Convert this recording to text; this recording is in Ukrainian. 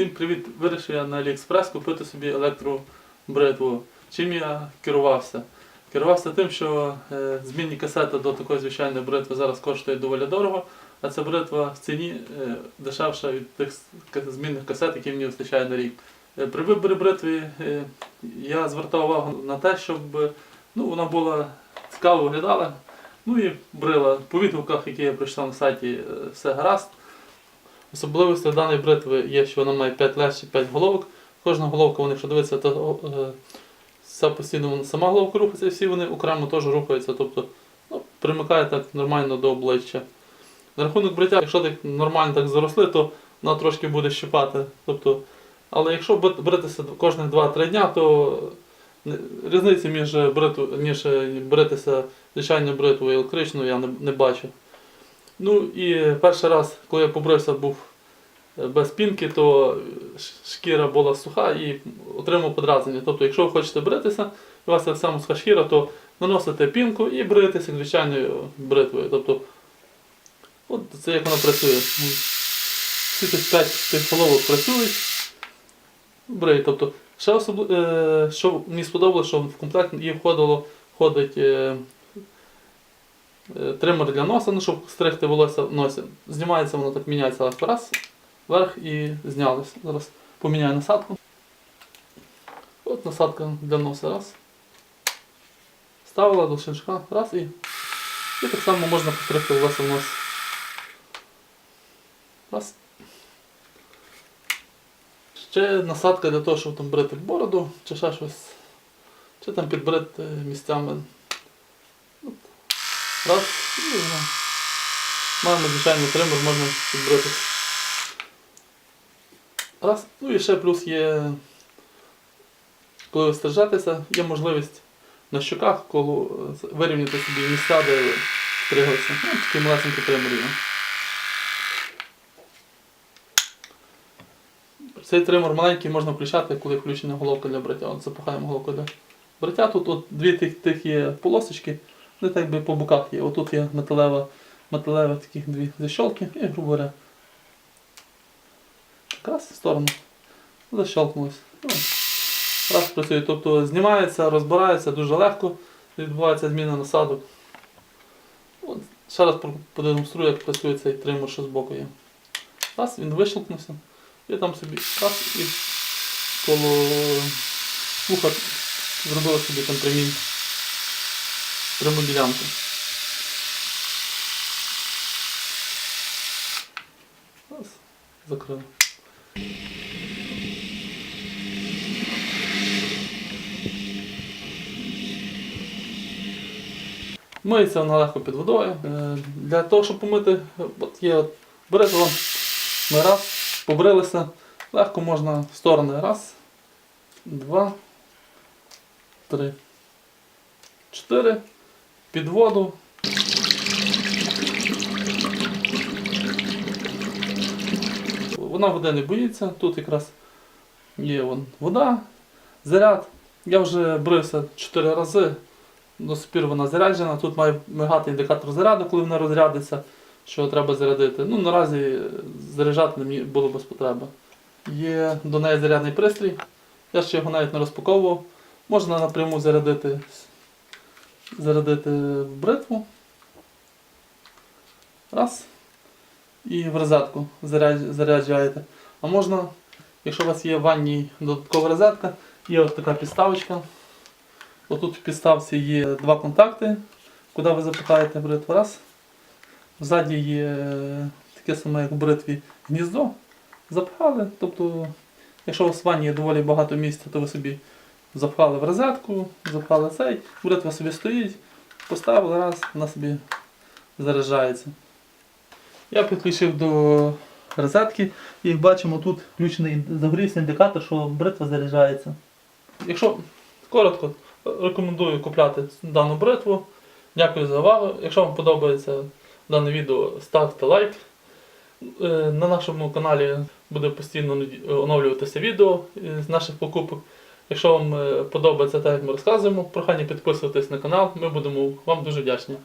Всім привіт! Вирішив я на AliExpress купити собі електробритву. Чим я керувався? Керувався тим, що е, змінні касети до такої звичайної бритви зараз коштують доволі дорого, а ця бритва в ціні е, дешевша від тих змінних касет, які мені вистачає на рік. Е, при виборі бритви я звертав увагу на те, щоб ну, вона була цікаво виглядала. Ну і брила. По відгуках, які я прочитав на сайті, все гаразд. Особливістю даної бритви є, що вона має 5 лез і 5 головок. Кожна головка, вони, якщо дивитися, то е, вся постійно вона- сама головка рухається, і всі вони окремо теж рухаються. Тобто ну, примикає так нормально до обличчя. На рахунок бриття, якщо так нормально так заросли, то вона трошки буде щипати. Тобто, але якщо бритися кожні 2-3 дня, то не- різниці між, бриту, між е, бритися звичайною бритвою і електричною я не, не бачу. Ну і перший раз, коли я побрився, був е, без пінки, то шкіра була суха і отримав подразнення. Тобто, якщо ви хочете бритися, у вас так само суха шкіра, то наносите пінку і бритися звичайною бритвою. Тобто, от це як вона працює. Всі тих 5 тих головок працюють. Брий. Тобто, ще особливо, е, що мені сподобалося, що в комплект їй входило, входить е, тример для носа, ну, щоб стригти волосся в носі. Знімається воно так, міняється легко раз, вверх і знялось. Зараз поміняю насадку. От насадка для носа раз. Ставила до шиншка, раз і. І так само можна постригти волосся в нос. Раз. Ще насадка для того, щоб там брити бороду, чи ще щось. Чи там підбрити місцями. Раз, і воно. Маємо звичайний тример, можна підбрити. Раз. Ну і ще плюс є, коли ви стрижетеся, є можливість на щоках коло, вирівняти собі місця, де стриглися. Ну, такий малесенький тример є. Цей тример маленький можна включати, коли включена головка для бриття. От запихаємо головку для бриття. Тут от дві тих, тих є полосочки, вони так би по боках є. Отут є металева, металева такі дві защолки і, грубо говоря, якраз в сторону защелкнулось. Ну, раз працює. Тобто знімається, розбирається дуже легко, відбувається зміна насадок. От, ще раз продемонструю, як працює цей тример, що збоку є. Раз, він вищелкнувся. І там собі раз і коло вуха зробили собі там прямі пряму ділянку. Раз, закрили. Миється вона легко під водою. Е, Для того, щоб помити, от є вам ми раз, побрилися. Легко можна в сторони. Раз, два, три, чотири. Під воду. Вона води не боїться. Тут якраз є вон, вода, заряд. Я вже брився 4 рази. До сих пір вона заряджена. Тут має мигати індикатор заряду, коли вона розрядиться, що треба зарядити. Ну, наразі заряджати мені було без потреби. Є до неї зарядний пристрій. Я ще його навіть не розпаковував. Можна напряму зарядити, зарядити бритву. Раз. І в розетку заряджаєте. А можна, якщо у вас є в ванній додаткова розетка, є ось така підставочка. Отут в підставці є два контакти, куди ви запихаєте бритву. Раз. Ззаді є е, таке саме, як в бритві, гніздо. Запхали. Тобто, якщо у вас в ванні є доволі багато місця, то ви собі запхали в розетку, запхали цей, бритва собі стоїть, поставили раз, вона собі заряджається. Я підключив до розетки і бачимо, тут включений загорівся індикатор, що бритва заряджається. Якщо коротко, рекомендую купляти дану бритву. Дякую за увагу. Якщо вам подобається дане відео, ставте лайк. Е, На нашому каналі буде постійно оновлюватися відео з наших покупок. Якщо вам е, подобається те, як ми розказуємо, прохання підписуйтесь на канал, ми будемо вам дуже вдячні.